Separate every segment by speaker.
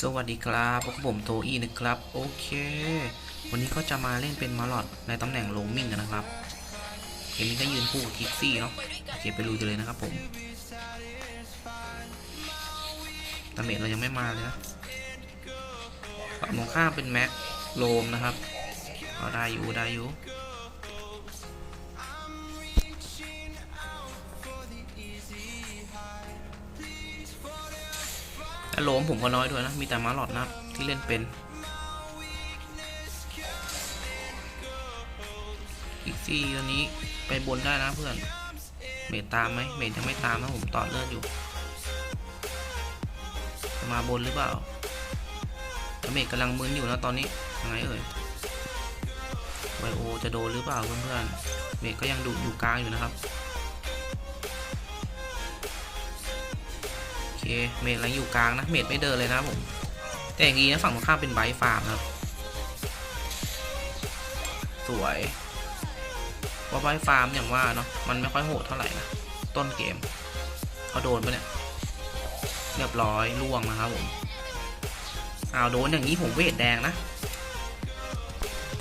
Speaker 1: สวัสดีครับพวกผมโทอีนะครับ โอเค วันนี้ก็จะมาเล่นเป็นมาลอดในตำแหน่งโลมิงกันนะครับเกมนี้ก็ยืนคู่กับคิกซี่เนาะโอเคไปลุยกันเลยนะครับผมดาเมจเรายังไม่มาเลยนะฝั่งตรงข้ามเป็นแม็กโลมนะครับเอาได้อยู่ได้อยู่ แต่โลมผมก็น้อยด้วยนะ มีแต่มาหลอดนะที่เล่นเป็น อีกซี่ตัวนี้ไปบนได้นะเพื่อน เมดตามไหมเมดยังไม่ตามนะผมต่อเลือดอยู่ มาบนหรือเปล่าเมดกำลังมึนอยู่นะตอนนี้ยังไงเอ่ยไวโอจะโดนหรือเปล่าเพื่อนๆเมดก็ยังดูอยู่กลางอยู่นะครับ เคเมดยังอยู่กลางนะเมดไม่เดินเลยนะผมแต่อย่างนี้นะฝั่งตรงข้ามเป็นไบฟาร์มครับ สวยว่าไบฟาร์มอย่างว่าเนาะมันไม่ค่อยโหดเท่าไหร่นะต้นเกมเขาโดนปะเนี่ยเรียบร้อยล่วงนะครับผมอ้าวโดนอย่างนี้ผมเวทแดงนะ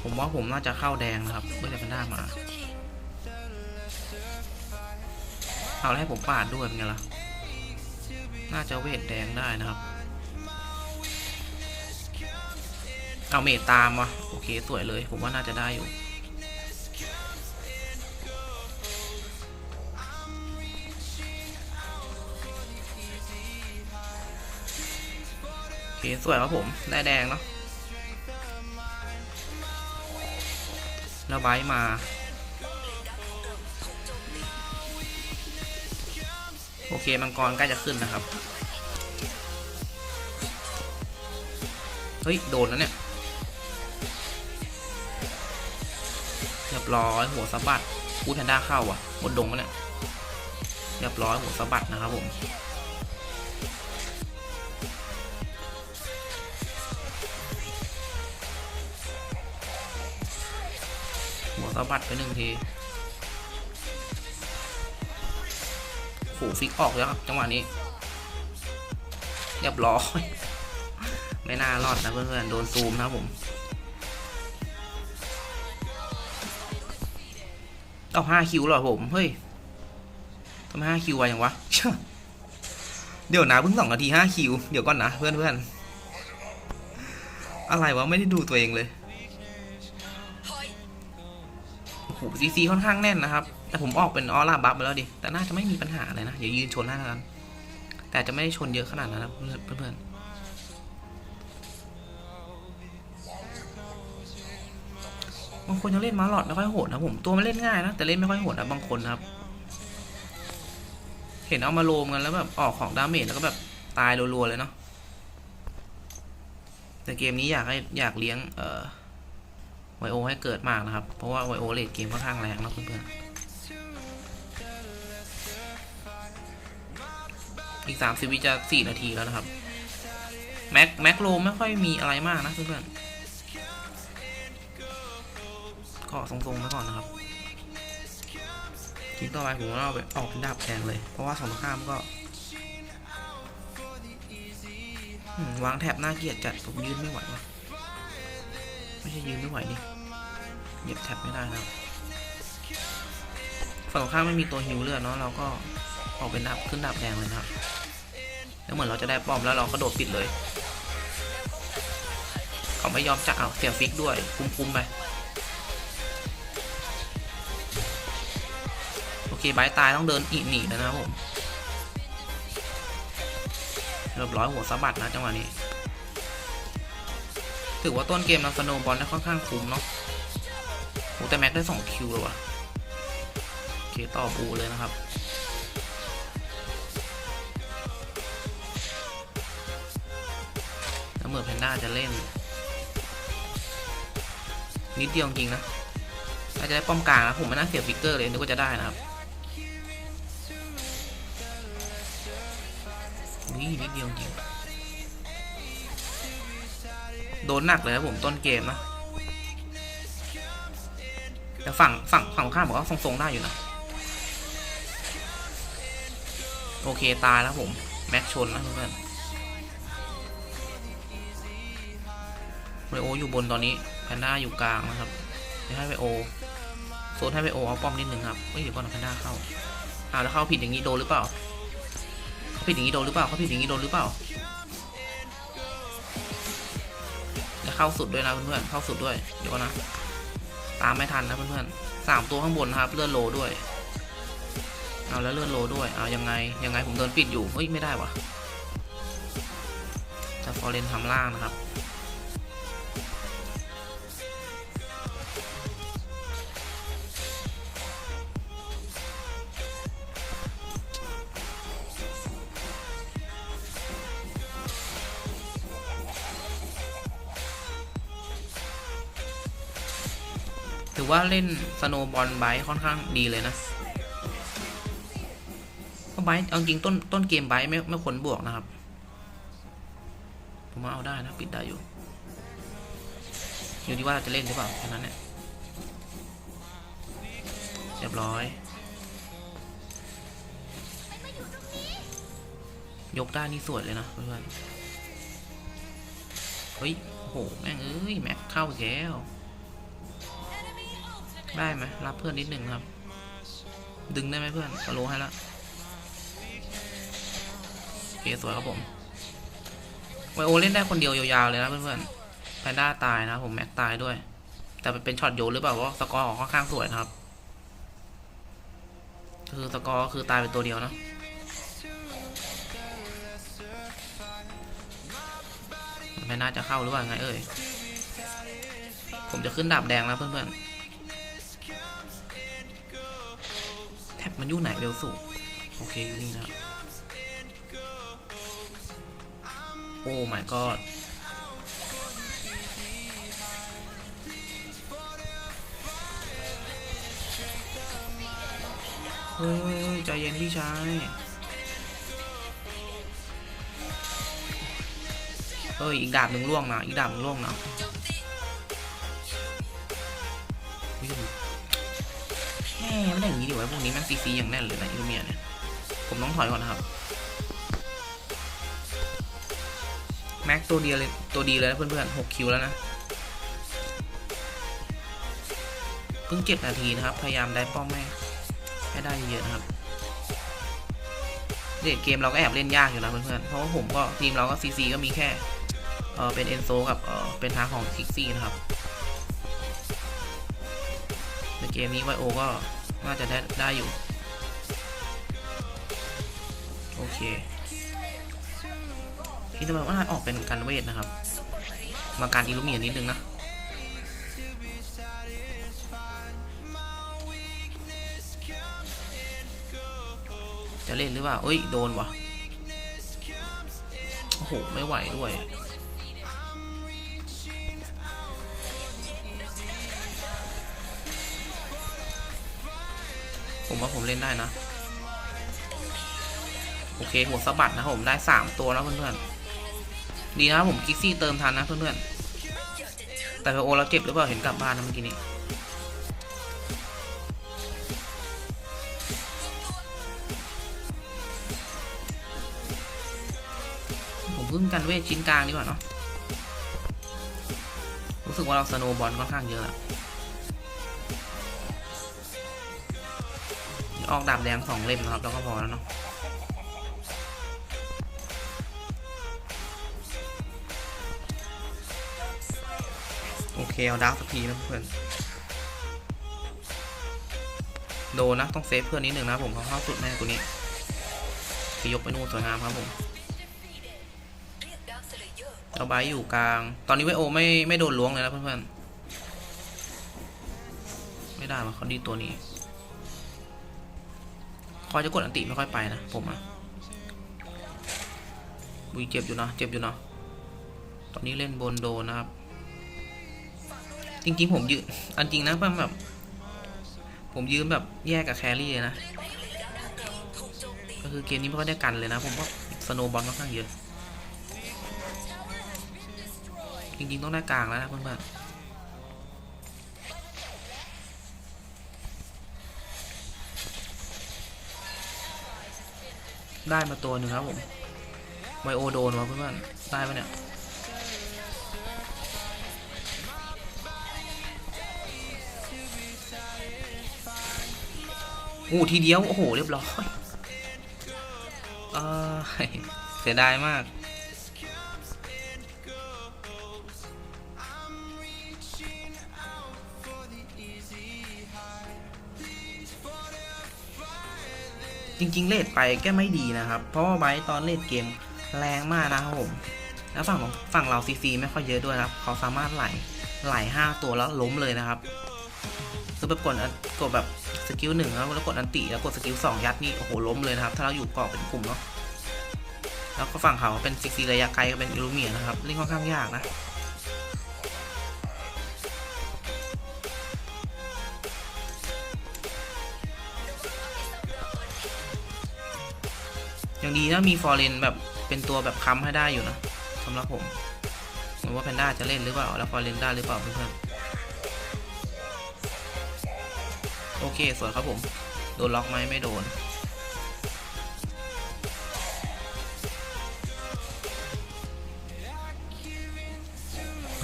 Speaker 1: ผมว่าผมน่าจะเข้าแดงนะครับเมื่อไรมันได้มาเอาแล้วให้ผมปาดด้วยเป็นไงล่ะ น่าจะเวทแดงได้นะครับ เอาเมตตามวะโอเคสวยเลย ผมว่าน่าจะได้อยู่โอเคสวยครับผม ได้แดงเนาะแล้วไบมา โอเคมังกรใกล้จะขึ้นนะครับ เฮ้ย โดนแล้วเนี่ยเรียบร้อยหัวสะบัดกูแพนด้าเข้าอะบนดงมาเนี่ยเรียบร้อยหัวสะบัดนะครับผมหัวสะบัดไปหนึ่งที หฟิกออกแล้วครับจังหวะนี้ เรียบร้อย ไม่น่ารอดนะเพื่อนๆโดนซูมนะผมเอาห้าคิวหรอผมเฮ้ยทำไมห้าคิวไวอย่างวะเดี๋ยวนะเพิ่งสองนาทีห้าคิวเดี๋ยวก่อนนะเพื่อนเพื่อนๆอะไรวะไม่ได้ดูตัวเองเลยโอ้โหซีซีค่อนข้างแน่นนะครับ แต่ผมออกเป็นออร่าบัฟไปแล้วดิ แต่น่าจะไม่มีปัญหาอะไรนะเดี๋ยวยืนชนได้แล้วกัน แต่จะไม่ได้ชนเยอะขนาดนั้นนะเพื่อนๆบางคนยังเล่นมาหลอดไม่ค่อยโหดนะผม ตัวมันเล่นง่ายนะ แต่เล่นไม่ค่อยโหดนะบางคนนะครับ เห็นเอามาโลมกันแล้วแบบออกของดาเมจแล้วก็แบบตายรัวๆเลยเนาะแต่เกมนี้อยากให้อยากเลี้ยงเอ่อไวโอให้เกิดมากนะครับ เพราะว่าไวโอเลดเกมค่อนข้างแรงนะเพื่อนๆ อีกสามสิบวิจะสี่นาทีแล้วนะครับ แม็กแม็กโลไม่ค่อยมีอะไรมากนะเพื่อนๆก็ทรงๆไว้ก่อนนะครับทีต่อไปผมว่าเอาไปออกเป็นดาบแทงเลย เพราะว่าสองตรงข้ามก็วางแถบหน้าเกียดจัดผมยืนไม่ไหววะไม่ใช่ยืนไม่ไหวนี่เหยียบแท็บไม่ได้นะครับฝั่งตรงข้ามไม่มีตัวฮิวเลือดเนาะเราก็ ออกเป็นดับขึ้นดับแดงเลยนะครับ แล้วเหมือนเราจะได้ป้อมแล้วเราก็โดดปิดเลยเขาไม่ยอมจักเอาเสียฟิกด้วยคุ้มๆไปโอเคบายตายต้องเดินอีกหนีแล้วนะครับผมเรียบร้อยหัวสะบัดนะจังหวะนี้ ถือว่าต้นเกมเราสโนบอลได้ค่อนข้างคุ้มเนาะโอ้แต่แม็กได้สองคิวเลยว่ะ โอเค ต่อบูเลยนะครับ เมื่อแพนด้าจะเล่น นิดเดียวจริงนะน่าจะได้ป้อมกลางนะผมไม่น่าเสียฟิกเกอร์เลยนึกว่าจะได้นะครับนี่นิดเดียวจริง โดนหนักเลยครับผมต้นเกมนะแต่ฝั่งฝั่งฝั่งข้ามบอกว่าทรงๆได้อยู่นะโอเคตายแล้วผม แม็กชนนะเพื่อน ไวโออยู่บนตอนนี้แพนด้าอยู่กลางนะครับให้ไวโอโซนให้ไวโอเอาป้อมนิดหนึ่งครับเฮ้ยเดี๋ยวก่อนนะแพนด้าเข้าอ่าแล้วเข้าผิดอย่างนี้โดนหรือเปล่าเขาผิดอย่างนี้โดนหรือเปล่าเขาผิดอย่างนี้โดนหรือเปล่าแล้วเข้าสุดด้วยนะเพื่อนๆเข้าสุดด้วยเดี๋ยวก่อนนะตามไม่ทันนะเพื่อนๆสามตัวข้างบนนะครับเลื่อนโลด้วยเอาแล้วเลื่อนโลด้วยเอายังไงยังไงผมเดินปิดอยู่เฮ้ยไม่ได้วะจะฟอร์เรนทำล่างนะครับ ถือว่าเล่นสโนบอลไบค่อนข้างดีเลยนะเพราะไบเอาจริงต้นต้นเกมไบไม่ไม่ควรบวกนะครับ ผมว่าเอาได้นะปิดได้อยู่ อยู่ที่ว่าเราจะเล่นหรือเปล่าแค่นั้นเนี่ยเรียบร้อย ยกได้นี่สวยเลยนะเพื่อนเฮ้ยโหแม่งเอ้ยแม็กเข้าอีกแล้ว ได้ไหมรับเพื่อนนิดหนึ่งครับ ดึงได้ไหมเพื่อนสโลให้ละโอเคสวยครับผมไวโอเล่นได้คนเดียวยาวๆเลยนะเพื่อนๆแพนด้าตายนะผมแม็กตายด้วย แต่เป็นช็อตโยนหรือเปล่าเพราสกอร์ออกค่อนข้างสวยนะครับ คือสกอร์คือตายเป็นตัวเดียวนะแพนด้าจะเข้าหรือเปล่าไงเอ่ยผมจะขึ้นดาบแดงแล้วเพื่อนๆ มันอยู่ไหนเร็วสุดโอเคอยู่นี่นะโอ้ my god เฮ้ยใจเย็นพี่ชายเอ้ยอีกดาบหนึ่งล่วงนะอีกดาบหนึ่งล่วงนะ ไม่ได้อย่างนี้ดิวะพวกนี้แม่งซีซีอย่างแน่นเลยนะอิลูเมียเนี่ย ผมต้องถอยก่อนนะครับ แม็กตัวเดียวเลยตัวดีเลยนะเพื่อนๆหกคิวแล้วนะเพิ่งเจ็ดนาทีนะครับ พยายามได้ป้อมให้ให้ได้เยอะนะครับเด็กเกมเราก็แอบเล่นยากอยู่นะเพื่อนๆเพราะว่าผมก็ทีมเราก็ซีซีก็มีแค่เออเป็นเอนโซกับเออเป็นทางของคิกซี่นะครับในเกมนี้ไวโอก็ น่าจะได้ได้อยู่ โอเคพี่จะบอกว่าออกเป็นการเวทนะครับ มาการอิลูเมียนนิดนึงนะจะเล่นหรือเปล่าเอ้ย โดนวะโอ้โห ไม่ไหวด้วย ว่าผมเล่นได้นะ โอเคหัวสะบัดนะผมได้สามตัวแล้วเพื่อนๆ ดีนะผมกิกซี่เติมทันนะเพื่อนๆ แต่โอเราเจ็บหรือเปล่าเห็นกลับบ้านนะเมื่อกี้นี้ผมพึ่งกันเวทชิ้นกลางดีกว่าเนาะรู้สึกว่าเราสโนบอลค่อนข้างเยอะอะ ออกดาบแดงสองเล่มนะครับ แล้วก็พอแล้วเนาะโอเค เอาดาร์กสักทีนะเพื่อน โดนนะ ต้องเซฟเพื่อนนิดหนึ่งนะผมเขาเข้าสุดแน่ตัวนี้ที่ยกไปนู่นสวยงามครับผมเอาไบอยู่กลาง ตอนนี้ไวโอไม่ไม่โดนล้วงเลยนะเพื่อนๆ ไม่ได้มาเขาดีตัวนี้ คอจะกดอันติไม่ค่อยไปนะผมอะบุยเจ็บอยู่นะเจ็บอยู่นะตอนนี้เล่นบนโดนนะครับ จริงๆผมยืนอันจริงนะแบบ ผมยืนแบบแยกกับแครี่เลยนะ ก็คือเกมนี้ไม่ค่อยได้กันเลยนะ ผมว่าสโนบอลค่อนข้างเยอะ จริงๆต้องได้กลางแล้วนะเพื่อนๆ ได้มาตัวหนึ่งครับผมไวโอโดนมาเพื่อนๆได้ปะเนี่ยโอ้ทีเดียว โอ้โห เรียบร้อยเสียดายมาก ริง ๆเลดไปก็ไม่ดีนะครับ เพราะว่าไบตอนเลดเกมแรงมากนะครับผมแล้วฝั่งของฝั่งเราซีซีไม่ค่อยเยอะด้วยนะครับเขาสามารถไหลไหลห้าตัวแล้วล้มเลยนะครับคือแบบกดกดแบบสกิลหนึ่งแล้วแล้วกดอันติแล้วกดสกิลสองยัดนี่โอ้โหล้มเลยนะครับ ถ้าเราอยู่เกาะเป็นกลุ่มเนาะแล้วก็ฝั่งเขาเป็นซีซีระยะไกลก็เป็นอิลูเมียนะครับเล่นค่อนข้างยากนะ ย่างดีนะมีฟอร์เรนแบบเป็นตัวแบบค้ำให้ได้อยู่นะสำหรับผมหมือว่าแพนด้าจะเล่นหรือเปล่า แล้วฟอร์เรนได้หรือเปล่าเพื่อนๆโอเคสวยครับผม โดนล็อกไหมไม่โดน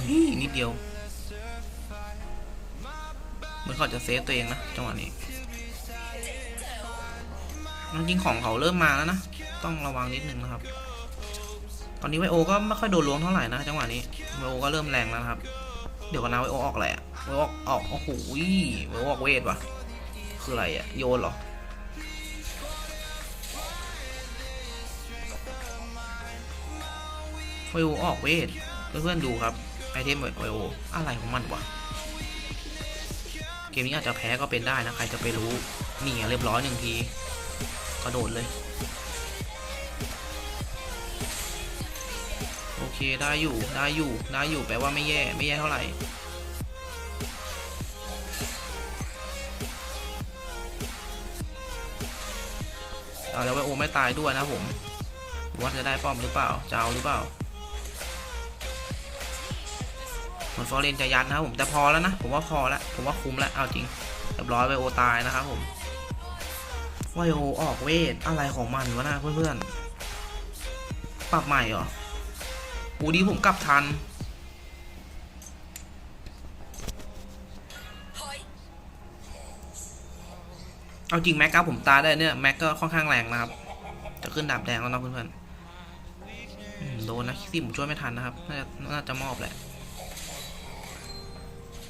Speaker 1: นี่นิดเดียวเหมือนเขาจะเซฟตัวเองนะจังหวะนี้จริงของเขาเริ่มมาแล้วนะ ต้องระวังนิดนึงนะครับ ตอนนี้ไวโอก็ไม่ค่อยโดนล้วงเท่าไหร่นะจังหวะนี้ไวโอก็เริ่มแรงแล้วครับ เดี๋ยวกันนะไวโอออกอะไรอะไวโอออกออกโอ้โหไวโอออกเวทว่ะ คืออะไรอะโยนเหรอไวโอออกเวทเพื่อนๆดูครับไอเทมไวโออะไรของมันวะเกมนี้อาจจะแพ้ก็เป็นได้นะ ใครจะไปรู้ นี่เรียบร้อยหนึ่งที กระโดดเลย เคได้อยู่ได้อยู่ได้อยู่แปลว่าไม่แย่ไม่แย่เท่าไหร่เอาแล้วไวโอไม่ตายด้วยนะผมว่าจะได้ป้อมหรือเปล่าจะเอาหรือเปล่าเหมือนฟอร์เรนจะยัดนะครับผมแต่พอแล้วนะ ผมว่าพอแล้วผมว่าคุ้มแล้วเอาจริงเรียบร้อยไวโอตายนะครับผมไวโอออกเวทอะไรของมันวะนะเพื่อนๆปรับใหม่เหรอ ปูดีผมกลับทัน เอาจริงแม็กกับผมตาได้เนี่ย แม็กก็ค่อนข้างแรงนะครับ จะขึ้นดาบแดงแล้วนะเพื่อนๆโดนนะคิดผมช่วยไม่ทันนะครับน่าจะน่าจะมอบแหละ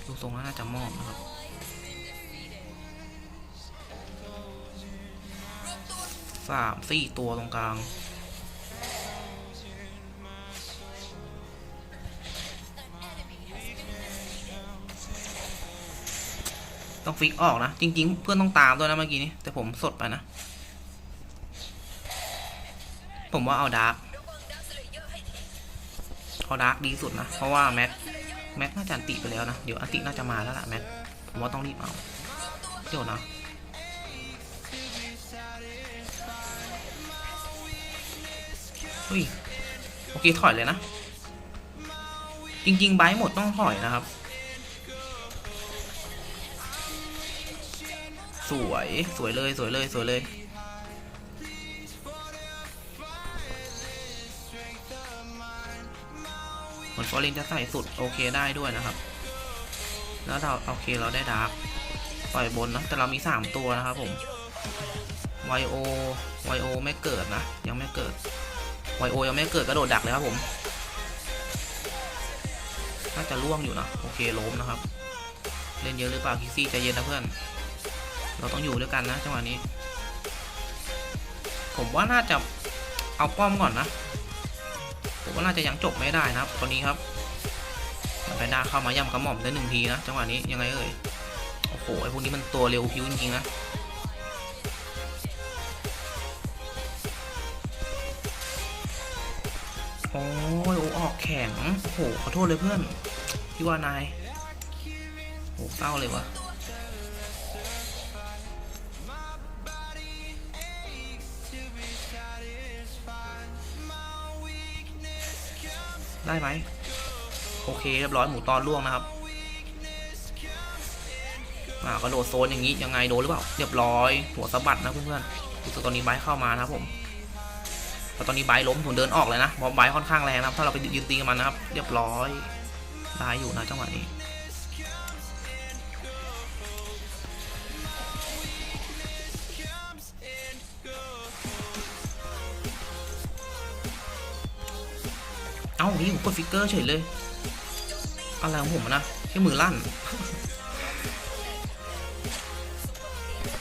Speaker 1: ดูทรงแล้วน่าจะมอบนะครับสามสี่ตัวตรงกลาง ต้องฟิกออกนะ จริง ๆ เพื่อนต้องตามด้วยนะเมื่อกี้นี้ แต่ผมสดไปนะ ผมว่าเอาดาร์กเอาดาร์กดีสุดนะ เพราะว่าแม็กแม็กน่าจะอันติไปแล้วนะ เดี๋ยวอันติน่าจะมาแล้วล่ะแม็กผมว่าต้องรีบเอา เดี๋ยวนะเฮ้ยโอเคถอยเลยนะ จริงๆไบหมดต้องถอยนะครับ สวยสวยเลยสวยเลยสวยเลย เหมือนฟอร์เรนจะใส่สุด โอเคได้ด้วยนะครับ แล้วเราโอเคเราได้ดาร์กปล่อยบนนะ แต่เรามี 3 ตัวนะครับผมไวโอไวโอไม่เกิดนะ ยังไม่เกิดไวโอยังไม่เกิดกระโดดดักเลยครับผมน่าจะล่วงอยู่นะ โอเคล้มนะครับ เล่นเยอะหรือเปล่าคิซี่ใจเย็นนะเพื่อน เราต้องอยู่ด้วยกันนะจังหวะนี้ ผมว่าน่าจะเอาป้อมก่อนนะ ผมว่าน่าจะยังจบไม่ได้นะครับตอนนี้ครับไปหน้าเข้ามาย่ำกระหม่อมได้หนึ่งทีนะจังหวะนี้ยังไงเอ่ยโอ้โหไอพวกนี้มันตัวเร็วพิ้วจริงๆนะโอ้ยโอ้ออกแข็งโอ้โหขอโทษเลยเพื่อนพี่ว่านายโอ้เศร้าเลยวะ ได้ไหมโอเคเรียบร้อยหมูตอนล่วงนะครับมากระโดดโซนอย่างนี้ยังไงโดนหรือเปล่าเรียบร้อยหัวสะบัดนะเพื่อนๆรู้สึกตอนนี้ไบเข้ามานะครับผมแต่ตอนนี้ไบล้มผมเดินออกเลยนะเพราะไบค่อนข้างแรงนะครับถ้าเราไปยืนตีกับมันนะครับ เรียบร้อยได้อยู่นะจังหวะนี้ เอ้านี่ผมกดฟิกเกอร์เฉยเลย อะไรของผมอะนะแค่มือลั่น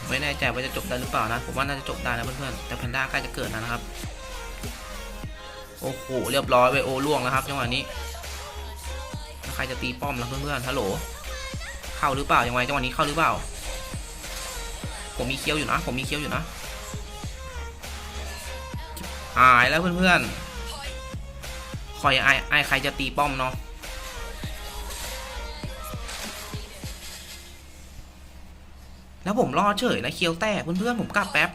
Speaker 1: ไม่แน่ใจว่าจะจบได้หรือเปล่านะ ผมว่าน่าจะจบได้นะเพื่อนๆ แต่แพนด้าใกล้จะเกิดแล้วนะครับ โอ้โห เรียบร้อยไปโอล่วงแล้วครับจังหวะนี้แล้วใครจะตีป้อมล่ะเพื่อนๆ ฮัลโหล เข้าหรือเปล่ายังไงจังหวะนี้เข้าหรือเปล่า ผมมีเคี้ยวอยู่นะ ผมมีเคี้ยวอยู่นะหายแล้วเพื่อนๆ คอยไอ้ไอ้ใครจะตีป้อมเนาะแล้วผมรอดเฉยนะเคียวแตกเพื่อนๆผมกลับแป๊บ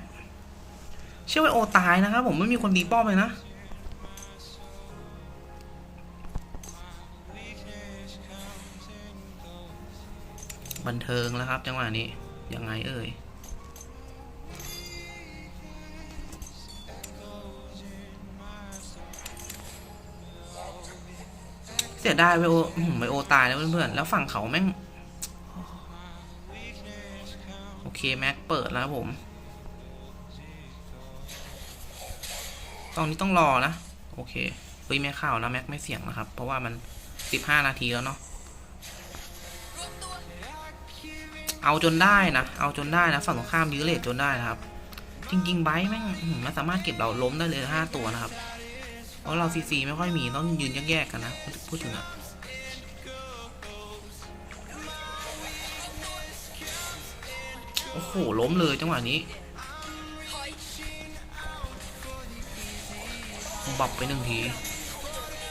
Speaker 1: เชื่อว่าโอตายนะครับผมไม่มีคนตีป้อมเลยนะบันเทิงแล้วครับ จังหวะนี้ยังไงเอ่ย เสียดายไวโอ้ไวโอตายแล้วเพื่อนๆ แล้วฝั่งเขาแม่ง โอเค แม็กเปิดแล้วผม ตอนนี้ต้องรอนะ โอเคเฮ้ยไม่เข้านะ แม็กไม่เสี่ยงนะครับ เพราะว่ามันสิบห้านาทีแล้วเนาะเอาจนได้นะ เอาจนได้นะ ฝั่งตรงข้ามยื้อเลทจนได้นะครับ จริงๆไบร์แม่งมันสามารถเก็บเราล้มได้เลยห้าตัวนะครับ เพราะเราซีซีไม่ค่อยมีต้องยืนแยกๆกันนะพูดถึงอะโอ้โห ล้มเลยจังหวะนี้ บับไปหนึ่งที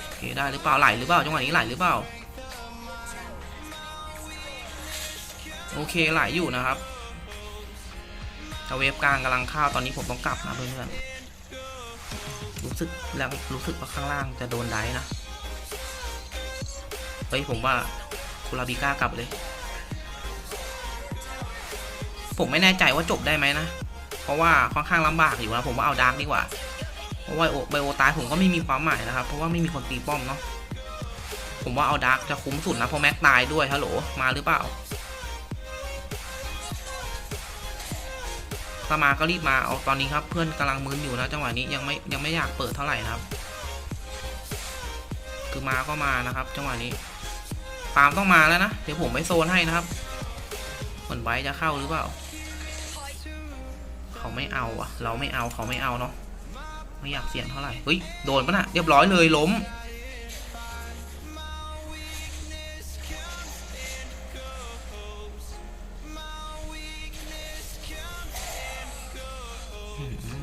Speaker 1: โอเคได้หรือเปล่าไหลหรือเปล่าจังหวะนี้ไหลหรือเปล่า โอเคไหลอยู่นะครับเวฟกลางกำลังเข้าตอนนี้ผมต้องกลับนะเพื่อนๆ สึกแล้วรู้สึกว่าข้างล่างจะโดนได้นะ เฮ้ยผมว่าคุราบิก้ากลับเลย ผมไม่แน่ใจว่าจบได้ไหมนะ เพราะว่าค่อนข้างลำบากอยู่นะผมว่าเอาดาร์กดีกว่า เพราะว่าโอไบโอตายผมก็ไม่มีความหมายนะครับ เพราะว่าไม่มีคนตีป้อมเนาะ ผมว่าเอาดาร์กจะคุ้มสุดนะเพราะแม็กตายด้วยฮัลโหลมาหรือเปล่า ถ้ามาก็รีบมาเอาตอนนี้ครับเพื่อนกำลังมึนอยู่นะจังหวะนี้ยังไม่ยังไม่อยากเปิดเท่าไหร่นะครับ คือมาก็มานะครับ จังหวะนี้ปาล์มต้องมาแล้วนะเดี๋ยวผมไปโซนให้นะครับเหมือนไบร์จะเข้าหรือเปล่า เขาไม่เอาอะเราไม่เอาเขาไม่เอาเนาะไม่อยากเสี่ยงเท่าไหร่เฮ้ยโดนปะน่ะเรียบร้อยเลยล้ม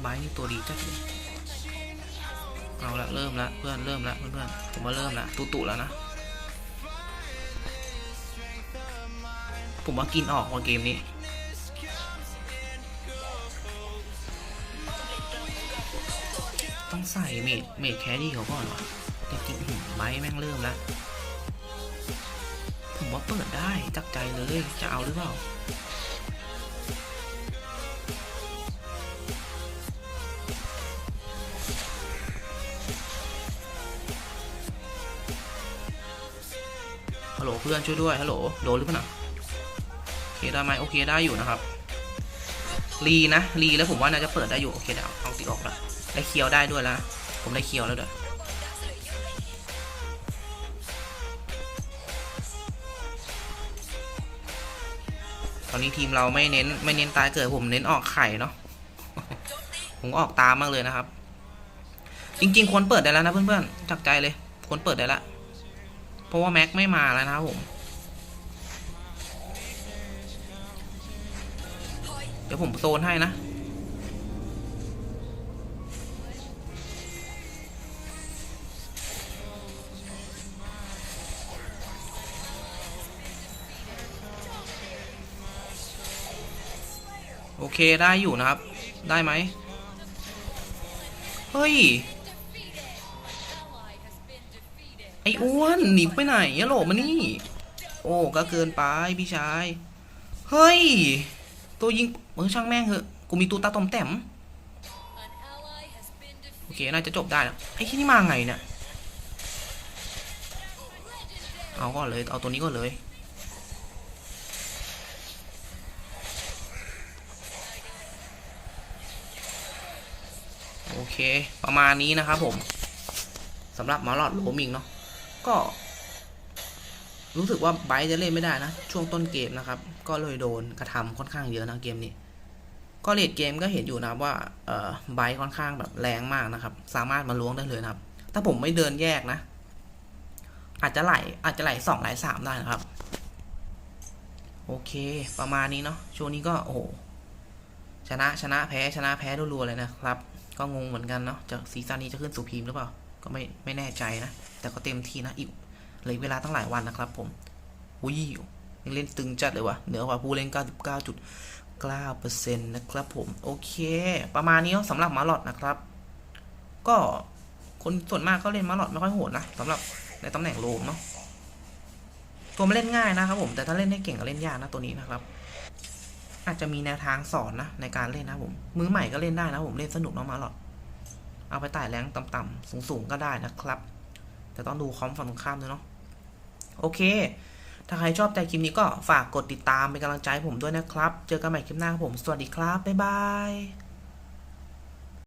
Speaker 1: ไบร์นี่ตัวดีจัดเลยเอาละเริ่มละเพื่อนเริ่มละเพื่อนๆผมว่าเริ่มละตุตุแล้วนะ ผมว่ากินออกว่าเกมนี้ต้องใส่เมดเมดแครี่เขาก่อนวะจริงๆหืมไบร์แม่งเริ่มแล้ว ผมว่าเปิดได้จักใจเลย จะเอาหรือเปล่า ฮัลโหลเพื่อนช่วยด้วยฮัลโหลโดนหรือเปล่าโอเคได้ไหมโอเคได้อยู่นะครับรีนะรีแล้วผมว่าน่าจะเปิดได้อยู่โอเคเดี๋ยวเอาติดออกละได้เคียวได้ด้วยล้วผมได้เคียวแล้วเด้อตอนนี้ทีมเราไม่เน้นไม่เน้นตายเกิดผมเน้นออกไข่เนาะผมออกตามมากเลยนะครับ จริง ๆ ควรเปิดได้แล้วนะเพื่อนๆจากใจเลยควรเปิดได้ละ เพราะว่าแม็กไม่มาแล้วนะครับผม เดี๋ยวผมโซนให้นะโอเค ได้อยู่นะครับ ได้ไหม เฮ้ย อ้อ้วนหนีไปไหนอะโหลมานี่ โอ้ก็เกินไปพี่ชาย เฮ้ย ตัวยิงเออช่างแม่งเหอะ กูมีตูตาตอมแต้มโอเค น่าจะจบได้แล้วไอ้ที่นี่มาไงเนี่ย เอาก่อนเลย เอาตัวนี้ก่อนเลยโอเค ประมาณนี้นะครับผมสสำหรับมาลอดโรมิงเนาะ ก็ รู้สึกว่าไบร์จะเล่นไม่ได้นะ ช่วงต้นเกมนะครับ ก็เลยโดนกระทำค่อนข้างเยอะนะเกมนี้ ก็เลดเกมก็เห็นอยู่นะว่าเอ่อไบร์ค่อนข้างแบบแรงมากนะครับ สามารถมาล้วงได้เลยนะครับ ถ้าผมไม่เดินแยกนะ อาจจะไหลอาจจะไหลสองไหลสามได้นะครับโอเค ประมาณนี้เนาะช่วงนี้ก็ โอ้โห ชนะชนะแพ้ชนะแพ้รัวๆเลยนะครับ ก็งงเหมือนกันเนาะจะซีซั่นนี้จะขึ้นสู่พีมหรือเปล่า ก็ไม่ไม่แน่ใจนะ แต่ก็เต็มที่นะอีกเหลือเวลาตั้งหลายวันนะครับผมอุ้ยยังเล่นตึงจัดเลยวะเหนือกว่าผู้เล่น 99.9%นะครับผม โอเค ประมาณนี้เนาะสำหรับมาลอดนะครับ ก็คนส่วนมากก็เล่นมาลอดไม่ค่อยโหดนะสำหรับในตำแหน่งโลมเนาะตัวมันเล่นง่ายนะครับผมแต่ถ้าเล่นให้เก่งก็เล่นยากนะตัวนี้นะครับ อาจจะมีแนวทางสอนนะในการเล่นนะผม มือใหม่ก็เล่นได้นะผมเล่นสนุกเนาะมาลอดเอาไปไต่แรงต่ำๆสูงๆก็ได้นะครับ แต่ต้องดูคอมฝั่งตรงข้ามด้วยเนาะโอเค ถ้าใครชอบใจคลิปนี้ก็ฝากกดติดตามเป็นกำลังใจให้ผมด้วยนะครับ เจอกันใหม่คลิปหน้าผม สวัสดีครับ บ๊ายบาย